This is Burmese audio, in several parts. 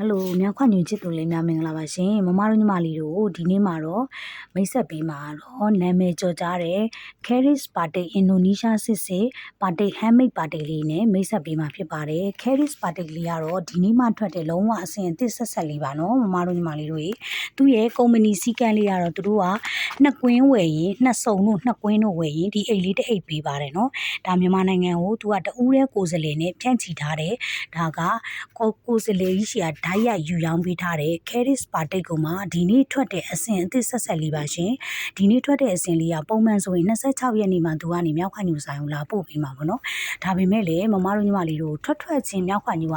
ဟယ်လိုမြောက်ခွညွန်ချစ်သူလေးများမင်္ဂလာပါရှင်မမတို့ညီမလေးတို့ဒီနေ့မှာတော့မိတ်ဆက်ပေးမှာတော့နာမည်ကျော်ကြားတဲ့ Caris Party Indonesia စစ်စစ် Party Handmade Party လေးနဲ့မိတ်ဆက်ပေးမှာဖြစ်ပါတယ် Caris Party လေးကတော့ဒီနေ့မှထွက်တဲ့လုံးဝအဆင်အသစ်ဆက်ဆက်လေးပါနော်မမတို့ညီမလေးတို့ရေသူ့ရဲ့ကုမ္ပဏီစီကံလေးကတော့သူတို့ကနှစ်ကွင်းဝယ်ရင်နှစ်စုံတို့နှစ်ကွင်းတို့ဝယ်ရင်ဒီအိတ်လေးတစ်အိတ်ပေးပါတယ်နော်ဒါမြန်မာနိုင်ငံကိုသူကတဦးတဲ့ကိုယ်စားလှယ်နဲ့ဖြန့်ချီထားတယ်ဒါကကိုကိုယ်စားလှယ်ကြီးရှိရာဓာတ်ရိုက်ယူရောင်းပေးထားတဲ့ Caris Party ကမှဒီနေ့ထွက်တဲ့အဆင်အသစ်ဆက်ဆက်လေးပါရှင်ဒီနေ့ထွက်တဲ့အဆင်လေးကပုံမှန်ဆိုရင်26ရက်နေ့မှသူကနေမြောက်ခွညူဆိုင်ကိုလာပို့ပေးမှာပေါ့နော်ဒါပေမဲ့လေမမတို့ညီမလေးတို့ထွက်ထွက်ချင်းမြောက်ခွညူက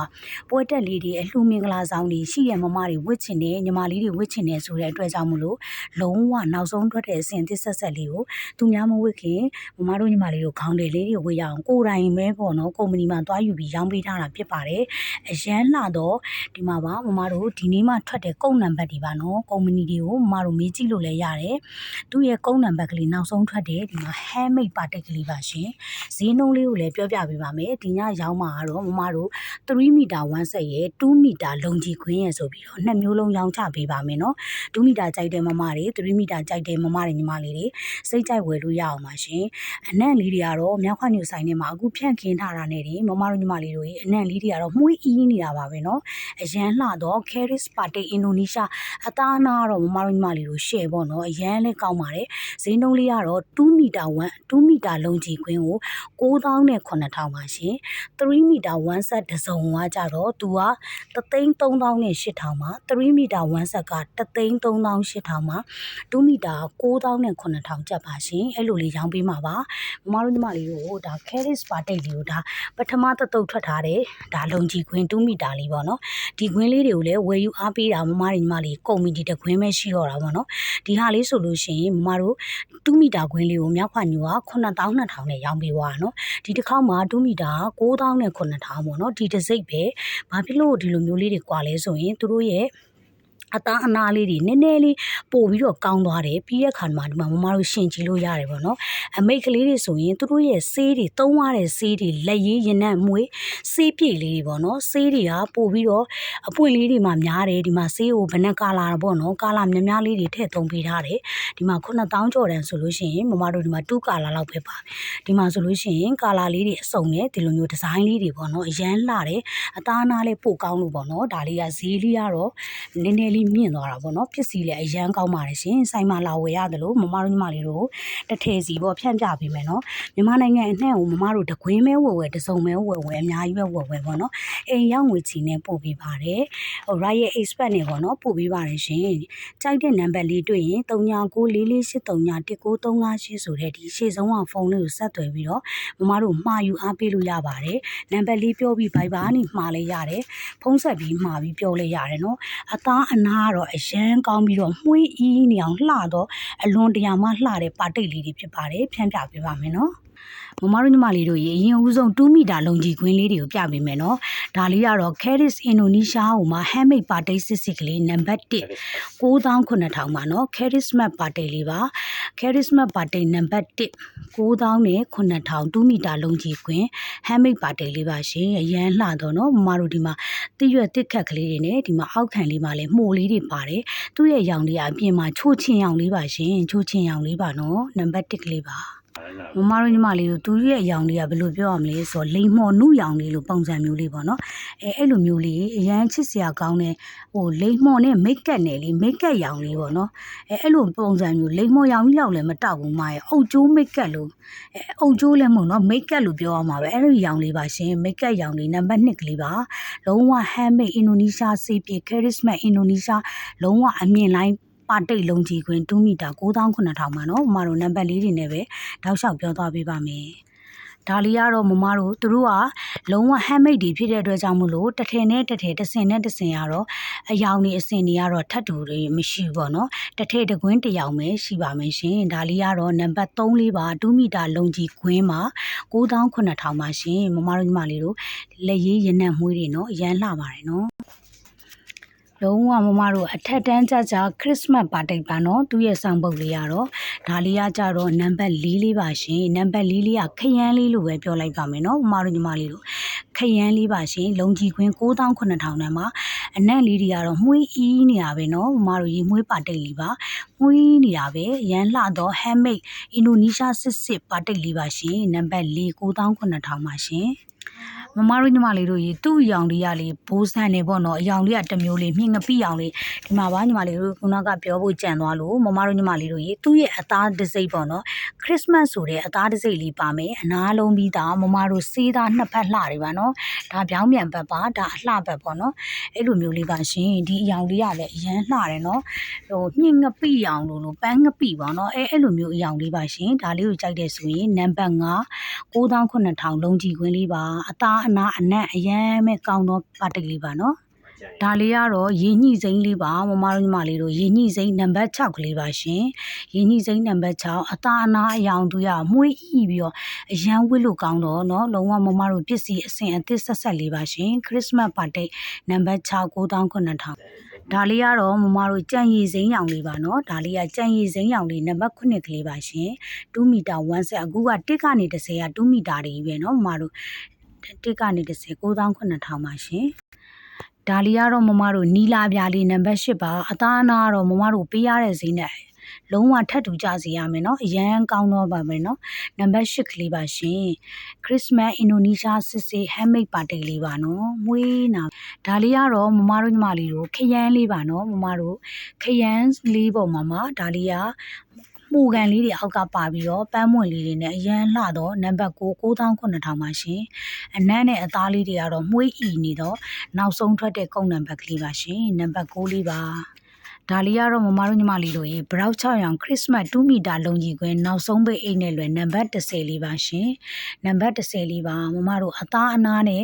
ပွဲတက်လေးတွေအလှူမင်္ဂလာဆောင်တွေရှိရမမတွေဝစ်ချင်တယ်ညီမလေးတွေဝစ်ချင်တယ်ဆိုတဲ့အတွက်ကြောင့်မလို့လုံးဝနောက်ဆုံးထွက်တဲ့အဆင်အသစ်ဆက်ဆက်လေးကိုသူများမဝစ်ခင်မမတို့ညီမလေးတို့ခေါင်းတယ်လေးတွေဝစ်ရအောင်ကိုယ်တိုင်ပဲပေါ့နော်ကုမ္ပဏီမှာသွားယူပြီးရောင်းပေးထားတာဖြစ်ပါတယ်အရန်လှတော့ဒီမှာပါမမတို့ဒီနေ့မှထွက်တဲ့ကုန်းနံပါတ်တွေပါနော်ကုမ္ပဏီတွေကိုမမတို့မေးကြည့်လို့လည်းရတယ်သူ့ရဲ့ကုန်းနံပါတ်ကလေးနောက်ဆုံးထွက်တဲ့ဒီမှာ handmade ပါတက်ကလေးပါရှင်ဈေးနှုန်းလေးကိုလည်းပြောပြပေးပါမယ်ဒီညရောင်းမှာကတော့မမတို့3မီတာ1ဆက်ရဲ့2မီတာလုံကြီးခွင်းရဲ့ဆိုပြီးတော့နှစ်မျိုးလုံးရောင်းချပေးပါမယ်နော်2မီတာကြိုက်တဲ့မမတွေ3မီတာကြိုက်တဲ့မမတွေညီမလေးတွေစိတ်ကြိုက်ဝယ်လို့ရအောင်ပါရှင်အနံ့လေးတွေကတော့မြောက်ခွညူဆိုင်ထဲမှာအခုဖြန့်ခင်းထားတာနဲ့ဒီမမတို့ညီမလေးတို့ရဲ့အနံ့လေးတွေကတော့မှုေးအီးနေတာပါပဲနော်အရန်လှတော့ Caris Party Indonesia အသားအနာကတော့မမတို့ညီမလေးတို့ share ပေါ့နော်အရန်လည်းကောင်းပါတယ်ဈေးနှုန်းလေးကတော့2မီတာ1 2မီတာလုံးကြီးခွင်းကို9000နဲ့9000ပါရှင်3မီတာ1ဆက်တစ်စုံကကြတော့သူက33000နဲ့8000ပါ3မီတာ1ဆက်က33000 8000ပါ2မီတာ9000နဲ့9000ကျပ်ပါရှင်အဲ့လိုလေးရောင်းပေးမှာပါမမတို့ညီမလေးတို့ဒါ Caris Party လေးကိုဒါပထမတစ်တုပ်ထွက်ထားတယ်ဒါလုံးကြီးခွင်း2မီတာလေးပေါ့နော်ဒီခွင်းလေးတွေကိုလည်းဝယ်ယူအားပေးတာမမတွေညီမလေးကုမ္ပဏီတစ်ခွင်းပဲရှိတော့တာပေါ့နော်ဒီဟာလေးဆိုလို့ရှိရင်မမတို့2မီတာခွင်းလေးကိုမြောက်ခွညူက9200နဲ့ရောင်းပေးသွားတာနော်ဒီတစ်ခေါက်မှာ2မီတာ9000နဲ့9000ပေါ့နော်ဒီတစ်စိတ်ပဲဘာဖြစ်လို့ဒီလိုမျိုးလေးတွေကွာလဲဆိုရင်သူတို့ရဲ့ အသားအနာလေးတွေနည်းနည်းလေးပို့ပြီးတော့ကောင်းသွားတယ်ပြီးတဲ့ခါမှာဒီမှာမမတို့ရှင်ကြည့်လို့ရတယ်ပေါ့နော်အမိတ်ကလေးတွေဆိုရင်သူတို့ရဲ့ဆေးတွေသုံးရတဲ့ဆေးတွေလက်ရည်ရင်နဲ့မွေးဆေးပြည့်လေးတွေပေါ့နော်ဆေးတွေကပို့ပြီးတော့အပွင့်လေးတွေမှာများတယ်ဒီမှာဆေးကိုဘယ်နဲ့ကာလာပေါ့နော်ကာလာများများလေးတွေထည့်သုံးပေးထားတယ်ဒီမှာ9000ကျော်တန်ဆိုလို့ရှိရင်မမတို့ဒီမှာ2ကာလာလောက်ပဲပါဒီမှာဆိုလို့ရှိရင်ကာလာလေးတွေအစုံနဲ့ဒီလိုမျိုးဒီဇိုင်းလေးတွေပေါ့နော်အရန်လှတယ်အသားအနာလေးပို့ကောင်းလို့ပေါ့နော်ဒါလေးကဈေးလေးကတော့နည်းနည်းလေးမြင့်သွားတာပေါ့နော်ပစ္စည်းလည်းအရန်ကောင်းပါတယ်ရှင်ဆိုင်မှာလာဝယ်ရတယ်လို့မမတို့ညီမလေးတို့တစ်ထည်စီပေါ့ဖြန့်ပြပေးမယ်နော်မြန်မာနိုင်ငံအနှံ့ကိုမမတို့တကွင်းမဲဝယ်ဝယ်တစုံမဲဝယ်ဝယ်အများကြီးပဲဝယ်ဝယ်ပေါ့နော်အိမ်ရောက်ငွေချီနဲ့ပို့ပေးပါတယ်ဟို Riot Expert နဲ့ပေါ့နော်ပို့ပေးပါတယ်ရှင်ကြိုက်တဲ့နံပါတ်လေးတွေ့ရင်3994431938ဆိုတဲ့ဒီရှေ့ဆုံးကဖုန်းလေးကိုဆက်သွယ်ပြီးတော့မမတို့မှာယူအားပေးလို့ရပါတယ်နံပါတ်လေးပြောပြီး Viber နဲ့မှာလဲရတယ်ဖုန်းဆက်ပြီးမှာပြီးပြောလဲရတယ်နော်အသားအနာကတော့အရန်ကောင်းပြီးတော့မှုေးအီးနေအောင်လှတော့အလွန်တရာမှလှတဲ့ပါတိတ်လေးတွေဖြစ်ပါတယ်ဖြန့်ပြပေးပါမယ်နော် မမတို့ညီမလေးတို့ရေအရင်ဦးဆုံး2မီတာလုံကြီးခွင်းလေးတွေကိုပြပေးမယ်နော်ဒါလေးကတော့ Caris Indonesia ဟိုမှာ handmade party စစ်စစ်ကလေးနံပါတ်1 9,9000ပါနော် Caris Map party လေးပါ Caris Map party နံပါတ်1 9,000နဲ့9,000 2မီတာလုံကြီးခွင်း handmade party လေးပါရှင်အရန်လှတော့နော်မမတို့ဒီမှာတိရွက်တစ်ခတ်ကလေးတွေနဲ့ဒီမှာအောက်ခံလေးမှာလည်းမှုလေးတွေပါတယ်သူ့ရဲ့ရောင်လေးကအပြင်မှာချိုးချင်းရောင်လေးပါရှင်ချိုးချင်းရောင်လေးပါနော်နံပါတ်1ကလေးပါ မမတို့ညီမလေးတို့သူရဲ့အယောင်လေးကဘယ်လိုပြောရမလဲဆိုတော့လိမ်မော်နုရောင်လေးလို့ပုံစံမျိုးလေးပေါ့နော်အဲအဲ့လိုမျိုးလေးအရန်ချစ်စရာကောင်းတဲ့ဟိုလိမ်မော်နဲ့မိတ်ကပ်နဲ့လေးမိတ်ကပ်ရောင်လေးပေါ့နော်အဲအဲ့လိုပုံစံမျိုးလိမ်မော်ရောင်ကြီးလောက်လည်းမတောက်ဘူးမရဲ့အုတ်ကျိုးမိတ်ကပ်လို့အဲအုတ်ကျိုးလည်းမဟုတ်နော်မိတ်ကပ်လို့ပြောရမှာပဲအဲ့လိုရောင်လေးပါရှင်မိတ်ကပ်ရောင်လေးနံပါတ်1ကလေးပါလုံးဝ handmade Indonesia စေးပြေ charisma Indonesia လုံးဝအမြင့်လိုင်း ပါတိတ်လုံးကြီးခွင်2မီတာ9900ပါနော်မမတို့နံပါတ်လေးတွေနဲ့ပဲတောက်လျှောက်ပြောသွားပေးပါမယ်ဒါလေးကတော့မမတို့သူတို့ကလုံးဝ handmade တွေဖြစ်တဲ့အတွက်ကြောင့်မို့လို့တစ်ထည်နဲ့တစ်ထည်တစ်စင်နဲ့တစ်စင်ကတော့အယောင်နေအစင်တွေကတော့ထပ်တူတွေမရှိဘူးပေါ့နော်တစ်ထည်တစ်ကွင်းတစ်ယောင်ပဲရှိပါမယ်ရှင်ဒါလေးကတော့နံပါတ်3လေးပါ2မီတာလုံးကြီးကွင်းမှာ9900ပါရှင်မမတို့ညီမလေးတို့လက်ရည်ရနံ့မွေးတွေနော်အရန်လှပါတယ်နော် လုံးဝမမတို့အထက်တန်းကြကြခရစ်စမတ်ပါတိတ်ပါနော်သူ့ရဲ့ဆောင်ပုဒ်လေးကတော့ဒါလေးကကြတော့နံပါတ်၄လေးပါရှင်နံပါတ်၄လေးကခရမ်းလေးလို့ပဲပြောလိုက်ပါမယ်နော်မမတို့ညီမလေးတို့ခရမ်းလေးပါရှင်လုံကြီးခွင်း9,000တန်းမှာအနံ့လေးတွေကတော့မှုီးအီးနေတာပဲနော်မမတို့ရေမွေးပါတိတ်လေးပါမှုီးနေတာပဲရန်လှတော့ handmade အင်ဒိုနီးရှားစစ်စစ်ပါတိတ်လေးပါရှင်နံပါတ်၄9,000ပါရှင် မမတို့ညီမလေးတို့ရေသူ့အယောင်လေးရလေဘိုးဆန်နေပေါ့နော်အယောင်လေးကတစ်မျိုးလေးမြင့်ငပိအောင်လေးဒီမှာပါညီမလေးတို့ခုနကပြောဖို့ကြံသွားလို့မမတို့ညီမလေးတို့ရေသူ့ရဲ့အသားတစ်စိမ့်ပေါ့နော်ခရစ်စမတ်ဆိုတဲ့အသားတစ်စိမ့်လေးပါမယ်အနားလုံးပြီးသားမမတို့စေးသားနှစ်ဖက်လှတွေပါနော်ဒါပြောင်းပြန်ဘက်ပါဒါအလှဘက်ပေါ့နော်အဲ့လိုမျိုးလေးပါရှင်ဒီအယောင်လေးကလည်းအရန်လှတယ်နော်ဟိုမြင့်ငပိအောင်လို့လို့ပန်းငပိပါနော်အဲအဲ့လိုမျိုးအယောင်လေးပါရှင်ဒါလေးကိုကြိုက်တယ်ဆိုရင်နံပါတ်5 9000လုံးကြီးခွင်းလေးပါအသားအနာအနက်အရန်မဲ့ကောင်းတော့ပါတိတ်လေးပါနော်ဒါလေးကတော့ရေညှိစိမ့်လေးပါမမတို့ညီမလေးတို့ရေညှိစိမ့်နံပါတ်6ကလေးပါရှင်ရေညှိစိမ့်နံပါတ်6အသားအနာအယောင်တူရမွေးဤပြီးတော့အရန်ဝစ်လို့ကောင်းတော့เนาะလုံးဝမမတို့ပစ္စည်းအစင်အသစ်ဆက်ဆက်လေးပါရှင်ခရစ်စမတ်ပါတိတ်နံပါတ်6 9000ဒါလေးကတော့မမတို့ကြံရည်စိမ်းရောင်လေးပါเนาะဒါလေးကကြံရည်စိမ်းရောင်လေးနံပါတ်9ကလေးပါရှင်2မီတာ1ဆက်အခုက1ကနေ30က2မီတာတွေကြီးပဲเนาะမမတို့ 1ကနေ10 9800ပါရှင်ဒါလီကတော့မမတို့နီလာပြားလေးနံပါတ်8ပါအသားနာကတော့မမတို့ပေးရတဲ့ဈေးနဲ့လုံးဝထပ်တူကြစီရမယ်နော်အရန်ကောင်းတော့ပါမယ်နော်နံပါတ်8ကလေးပါရှင်ခရစ်စမတ်အင်ဒိုနီးရှားစစ်စေးဟမ်မိတ်ပါတီလေးပါနော်မွေးနာဒါလေးကတော့မမတို့ညီမလေးတို့ခရမ်းလေးပါနော်မမတို့ခရမ်းလေးပုံမှာမှာဒါလေးက မှုကန်လေးတွေအောက်ကပါပြီးတော့ပန်းမွင့်လေးတွေနဲ့အရန်လှတော့နံပါတ်9 9000ပါရှင်အနမ်းနဲ့အသားလေးတွေကတော့မှုေးဤနေတော့နောက်ဆုံးထွက်တဲ့ကုန်းနံပါတ်ကလေးပါရှင်နံပါတ်9လေးပါ ဒါလေးကတော့မမတို့ညီမလေးတို့ရေ brow 6ရောင် Christmas 2မီတာလုံးကြီးခွင်းနောက်ဆုံးပိတ်အိတ်နဲ့လွယ်နံပါတ်30လေးပါရှင်နံပါတ်30လေးပါမမတို့အသားအနားနဲ့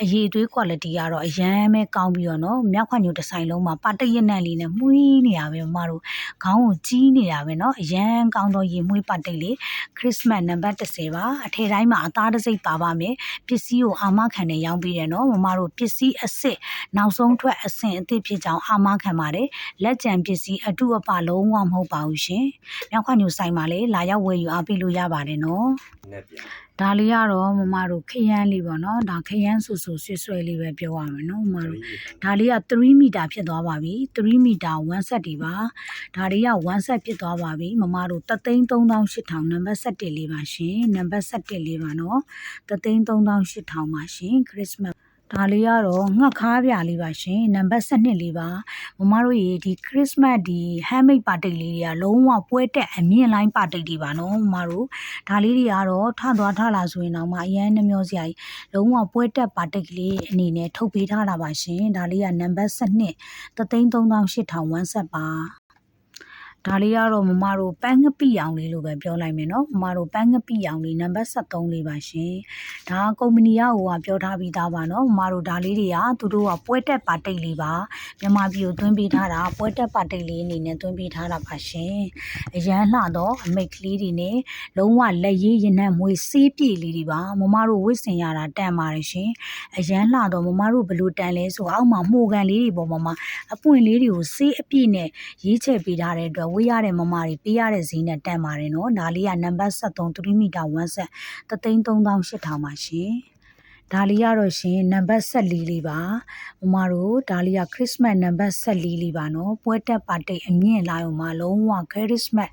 အရည်သွေး quality ကတော့အရန်ပဲကောင်းပြီးတော့နော်မြောက်ခွညိုဒီဇိုင်လုံးမှာပါတရနံလေးနဲ့မှုီးနေတာပဲမမတို့ခေါင်းကိုကြီးနေတာပဲနော်အရန်ကောင်းတော့ရေမွေးပါတိတ်လေး Christmas နံပါတ်30ပါအထည်တိုင်းမှာအသားတစ်စိတ်ပါပါမယ်ပစ္စည်းကိုအာမခံနဲ့ရောင်းပေးတယ်နော်မမတို့ပစ္စည်းအစ်စ်နောက်ဆုံးထွက်အဆင့်အသစ်ဖြစ်ကြောင်းအာမခံပါတယ်လက်လက်ကျန်ပစ္စည်းအတုအပလုံးဝမဟုတ်ပါဘူးရှင်။မြောက်ခွညိုဆိုင်မှာလည်းလာရောက်ဝယ်ယူအားပေးလို့ရပါတယ်နော်။ဒါလေးကတော့မမတို့ခရမ်းလေးပေါ့နော်။ဒါခရမ်းဆူဆူဆွဲဆွဲလေးပဲပြောရမယ်နော်မမတို့။ဒါလေးက3မီတာဖြစ်သွားပါပြီ။3မီတာ1ဆက်ဒီပါ။ဒါလေးက1ဆက်ဖြစ်သွားပါပြီ။မမတို့33800နံပါတ်17လေးပါရှင်။နံပါတ်17လေးပါနော်။33800ပါရှင်။ခရစ်စမတ် ဒါလေးကတော့ငှက်ခါးပြလေးပါရှင်နံပါတ်7လေးပါမမတို့ရေဒီခရစ်စမတ်ဒီဟမ်မိတ်ပါတိတ်လေးတွေကလုံးဝပွဲတက်အမြင့်လိုင်းပါတိတ်တွေပါနော်မမတို့ဒါလေးတွေကတော့ထသွားထလာဆိုရင်တော့မှအရန်နှမျောစရာကြီးလုံးဝပွဲတက်ပါတက်ကလေးအနေနဲ့ထုတ်ပေးထားတာပါရှင်ဒါလေးကနံပါတ်7 33800ဝန်းဆက်ပါ ဒါလေးကတော့မမတို့ပန်းငပိအောင်လေးလို့ပဲပြောလိုက်မယ်နော်မမတို့ပန်းငပိအောင်လေးနံပါတ်73လေးပါရှင်ဒါကကုမ္ပဏီကဟိုကပြောထားပြီးသားပါနော်မမတို့ဒါလေးတွေကသူတို့ကပွဲတက်ပါတိတ်လေးပါမြန်မာပြည်ကိုသွင်းပေးထားတာပွဲတက်ပါတိတ်လေးအနေနဲ့သွင်းပေးထားတာပါရှင်အရန်လှတော့အမိတ်ကလေးတွေနဲ့လုံးဝလက်ရည်ရင်နဲ့မွေစေးပြေလေးတွေပါမမတို့ဝစ်စင်ရတာတန်ပါတယ်ရှင်အရန်လှတော့မမတို့ဘလို့တန်လဲဆိုအောက်မှာမှုကန်လေးတွေပေါ်မှာအပွင့်လေးတွေကိုစေးအပြည့်နဲ့ရေးချယ်ပေးထားတဲ့အတွက်ဝေးရတဲ့မမတွေပေးရတဲ့ဈေးနဲ့တန်ပါတယ်နော်ဒါလေးကနံပါတ်73 3မီတာ1ဆက်33800ပါရှင်ဒါလေးကတော့ရှင်နံပါတ်14လေးပါမမတို့ဒါလေးကခရစ်စမတ်နံပါတ်14လေးပါနော်ပွဲတက်ပါတိတ်အမြင့်လာရုံမှာလုံးဝခရစ်စမတ်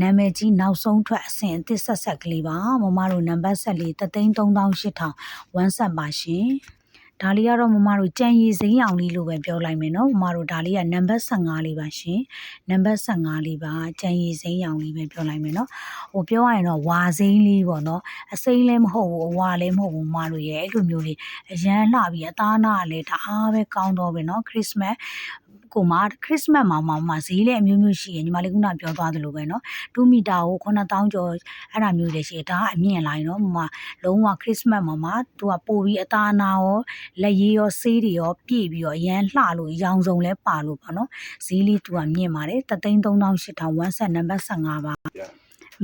နာမည်ကြီးနောက်ဆုံးထွက်အဆင့်အသစ်ဆက်ဆက်ကလေးပါမမတို့နံပါတ်14 33800ဝမ်းဆက်ပါရှင် ဒါလေးကတော့မမတို့ကြံရည်စိမ်းအောင်လေးလို့ပဲပြောလိုက်မယ်နော်မမတို့ဒါလေးကနံပါတ်15လေးပါရှင်နံပါတ်15လေးပါကြံရည်စိမ်းအောင်လေးပဲပြောလိုက်မယ်နော်ဟိုပြောရရင်တော့ဝါစိမ်းလေးပေါ့နော်အစိမ်းလည်းမဟုတ်ဘူးအဝါလည်းမဟုတ်ဘူးမမတို့ရဲ့အဲ့လိုမျိုးလေးအရန်လှပြီးအသားနာလည်းတအားပဲကောင်းတော့ပဲနော်ခရစ်စမတ် ကိုမှခရစ်စမတ်မှာမှမှဈေးလည်းအမျိုးမျိုးရှိရညီမလေးကပြောသွားသလိုပဲနော်2မီတာကို9000ကျော်အဲ့ဒါမျိုးလည်းရှိတယ်ဒါကအမြင့်လိုက်နော်မမလုံးဝခရစ်စမတ်မှာမှသူကပို့ပြီးအသားအနာရောလက်ရည်ရောဆေးတွေရောပြည့်ပြီးတော့အရန်လှလို့ရောင်စုံလဲပါလို့ပေါ့နော်ဈေးလေးသူကမြင့်ပါတယ်33800ဝမ်းဆက်နံပါတ်15ပါ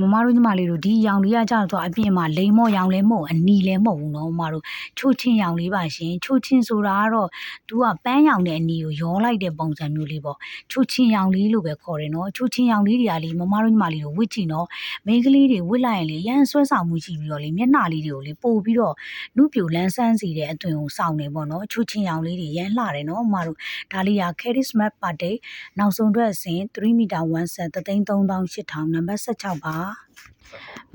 မမတို့ညီမလေးတို့ဒီရောင်လေးကကြာတော့အပြင်မှာလိမ်မော့ရောင်လဲမဟုတ်အနီလဲမဟုတ်ဘူးနော်မမတို့ချိုချင်းရောင်လေးပါရှင်ချိုချင်းဆိုတာကတော့သူကပန်းရောင်တဲ့အနီကိုရောလိုက်တဲ့ပုံစံမျိုးလေးပေါ့ချိုချင်းရောင်လေးလို့ပဲခေါ်တယ်နော်ချိုချင်းရောင်လေးတွေကလေမမတို့ညီမလေးတို့ဝစ်ကြည့်နော်မိန်းကလေးတွေဝစ်လိုက်ရင်လေရန်ဆွဲဆောင်မှုရှိပြီးတော့လေမျက်နှာလေးတွေကိုလေပို့ပြီးတော့နုပြိုလန်းဆန်းစီတဲ့အသွင်ကိုစောင့်နေပေါ့နော်ချိုချင်းရောင်လေးတွေရန်လှတယ်နော်မမတို့ဒါလေးက Caris Map Party နောက်ဆုံးအတွက်အစဉ်3မီတာ1ဆက်33800နံပါတ်16ပါあ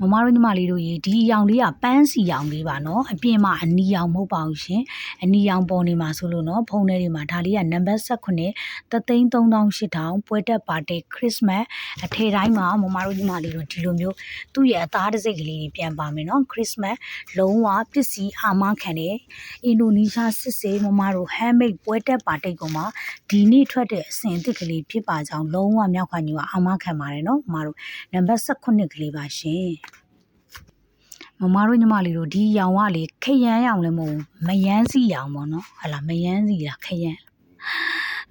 မမတို့ညီမလေးတို့ရေဒီရောင်လေးကပန်းစီရောင်လေးပါနော်အပြင်မှာအနီရောင်မဟုတ်ပါဘူးရှင်အနီရောင်ပေါ်နေမှာဆိုလို့နော်ဖုန်းထဲတွေမှာဒါလေးကနံပါတ်18 33800ပွဲတက်ပါတဲ့ခရစ်စမတ်အထေတိုင်းမှာမမတို့ညီမလေးတို့ဒီလိုမျိုးသူ့ရဲ့အသားတစ်စိတ်ကလေးတွေပြန်ပါမယ်နော်ခရစ်စမတ်လုံးဝပစ္စည်းအာမခံတဲ့အင်ဒိုနီးရှားစစ်စေးမမတို့ handmade ပွဲတက်ပါတိတ်ကောင်မှာဒီနေ့ထွက်တဲ့အစင်အသစ်ကလေးဖြစ်ပါကြောင်းလုံးဝမြောက်ခါညီကအာမခံပါတယ်နော်မမတို့နံပါတ်18ကလေးပါရှင်မမတို့ညီမလေးတို့ဒီရောင်ကလေခရမ်းရောင်လည်းမဟုတ်ဘူးမယန်းစီရောင်ပေါ့နော်ဟလာမယန်းစီလားခရမ်း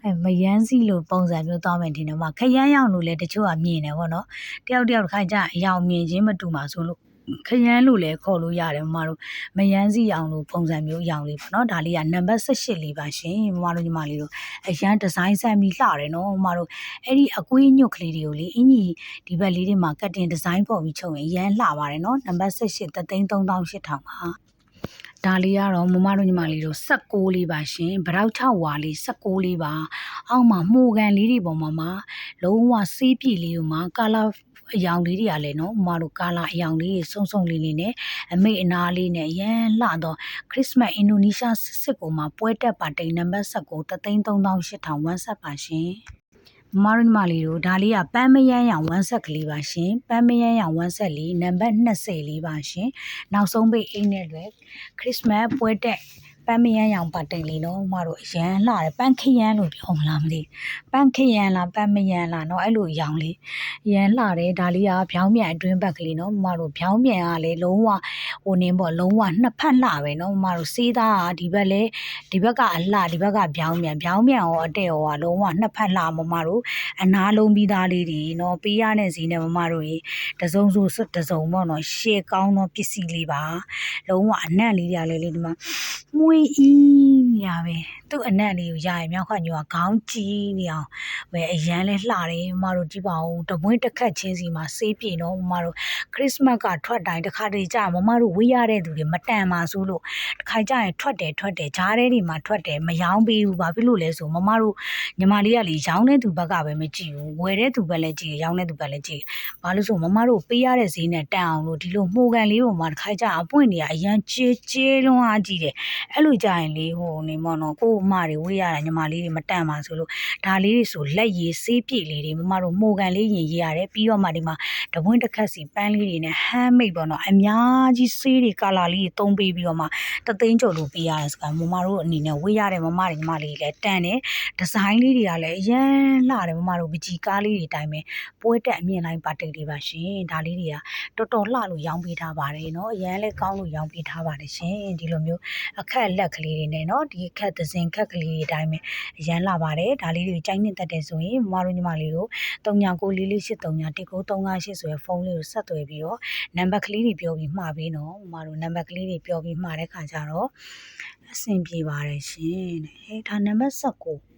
အဲမယန်းစီလို့ပုံစံမျိုးသွားမယ်ထင်တယ်မခရမ်းရောင်လို့လည်းတချို့ကမြင်တယ်ပေါ့နော်တယောက်တယောက်တစ်ခါကျအရောင်မြင်ချင်းမတူမှာဆိုလို့ ခရမ်းလို့လည်းခေါ်လို့ရတယ်မမတို့မယန်းစီရောင်လို့ပုံစံမျိုးရောင်လေးပေါ့နော်ဒါလေးကနံပါတ်18လေးပါရှင်မမတို့ညီမလေးတို့အရန်ဒီဇိုင်းဆန်ပြီးလှတယ်နော်မမတို့အဲ့ဒီအကွေးညွတ်ကလေးတွေကိုလေအင်ကြီးဒီဘက်လေးတွေမှာကတ်တင်ဒီဇိုင်းပေါ်ပြီးချုပ်ရင်အရန်လှပါတယ်နော်နံပါတ်18 33800ပါဒါလေးကတော့မမတို့ညီမလေးတို့16လေးပါရှင်ဗရောက်6ဝါလေး16လေးပါအောက်မှာမှုကန်လေးတွေပေါ်မှာမှာလုံးဝစေးပြည့်လေးကိုမှာကာလာ အယောင်လေးတွေကလည်းနော်မမတို့ကာလာအယောင်လေးတွေစုံစုံလေးလေးနဲ့အမိတ်အနာလေးနဲ့ရန်လှတော့ခရစ်စမတ်အင်ဒိုနီးရှားစစ်စစ်ကိုမှာပွဲတက်ပါတိန်နံပါတ်19 33800ဝမ်းဆက်ပါရှင်မမတို့ညီမလေးတို့ဒါလေးကပန်းမယန်းရောင်ဝမ်းဆက်ကလေးပါရှင်ပန်းမယန်းရောင်ဝမ်းဆက်လေးနံပါတ်20လေးပါရှင်နောက်ဆုံးပိတ်အိတ်နဲ့လွယ်ခရစ်စမတ်ပွဲတက် ပန်းမယန်းရောင်ပါတိန်လေးနော်မတို့အရန်လှတယ်ပန်းခရမ်းလို့ပြောမလားမသိပန်းခရမ်းလားပန်းမယန်းလားနော်အဲ့လိုရောင်လေးရန်လှတယ်ဒါလေးကဗျောင်းမြန်အတွင်းဘက်ကလေးနော်မတို့ဗျောင်းမြန်ကလေလုံးဝ ဟိုနင်းပေါ့လုံးဝနှစ်ဖက်လှပဲနော်မတို့စေးသားကဒီဘက်လေဒီဘက်ကအလှဒီဘက်ကဗျောင်းမြန်ဗျောင်းမြန်ရောအတဲ့ရောကလုံးဝနှစ်ဖက်လှမမတို့အနာလုံးပြီးသားလေးတွေနော်ပေးရတဲ့စီနဲ့မမတို့ရေတစုံစုတစုံပေါ့နော်ရှေ့ကောင်းသောပစ္စည်းလေးပါလုံးဝအနံ့လေးတွေကလေလေဒီမှာမွေးအီးနေရပဲ သူ့အနံ့လေးကိုရရင်မြောက်ခညိုကခေါင်းကြီးနေအောင်ပဲအရန်လဲလှတယ်မမတို့ကြည့်ပါဦးတပွင့်တစ်ခတ်ချင်းစီမှာစေးပြေနော်မမတို့ခရစ်စမတ်ကထွက်တိုင်းတစ်ခါတည်းကြာမမတို့ဝေးရတဲ့သူတွေမတန်ပါဆိုလို့တစ်ခါကြာရင်ထွက်တယ်ထွက်တယ်ဂျားတဲ့တွေမှာထွက်တယ်မယောင်းပေးဘူးဘာဖြစ်လို့လဲဆိုမမတို့ညီမလေးကလေရောင်းတဲ့သူဘက်ကပဲမကြည့်ဘူးဝယ်တဲ့သူဘက်လည်းကြည့်ရောင်းတဲ့သူဘက်လည်းကြည့်ဘာလို့ဆိုမမတို့ပေးရတဲ့ဈေးနဲ့တန်အောင်လို့ဒီလိုမှုကန်လေးပေါ်မှာတစ်ခါကြာအပွင့်နေရအရန်ကြေးကြေးလွန်းအားကြီးတယ်အဲ့လိုကြာရင်လေဟိုနေမော်နော်ကို့အမတွေဝေးရတာညီမလေးတွေမတန်ပါဆိုလို့ဒါလေးတွေဆိုလက်ရည်ဆေးပြည့်လေးတွေမမတို့မှုကန်လေးရင်ရေးရတယ်ပြီးတော့မှဒီမှာတပွင့်တစ်ခတ်စီပန်းလေးတွေနဲ့ဟမ်းမိတ်ပေါ့နော်အများကြီးဆေးတွေကာလာလေးတွေသုံးပေးပြီးတော့မှတသိန်းကျော်လို့ပေးရတယ်စကားမမတို့အနေနဲ့ဝေးရတဲ့မမတွေညီမလေးတွေလည်းတန်တယ်ဒီဇိုင်းလေးတွေကလည်းအရန်လှတယ်မမတို့ပကြီးကားလေးတွေအတိုင်းပဲပွဲတက်အမြင့်လိုက်ပါတိတ်လေးပါရှင်ဒါလေးတွေကတော်တော်လှလို့ရောင်းပေးထားပါတယ်เนาะအရန်လည်းကောင်းလို့ရောင်းပေးထားပါတယ်ရှင်ဒီလိုမျိုးအခက်လက်ကလေးတွေနဲ့เนาะဒီအခက်သစင် ခက်ကလေးတွေအတိုင်းပဲအရန်လှပါတယ်ဒါလေးတွေကြိုက်နေတတ်တယ်ဆိုရင်မမတို့ညီမလေးတို့39944339တိကို358ဆိုရယ်ဖုန်းလေးကိုဆက်သွယ်ပြီးတော့နံပါတ်ကလေးတွေပြောပြီးမှာပေးနော်မမတို့နံပါတ်ကလေးတွေပြောပြီးမှာတဲ့ခါကျတော့အဆင်ပြေပါတယ်ရှင်တဲ့ဟဲ့ဒါနံပါတ်19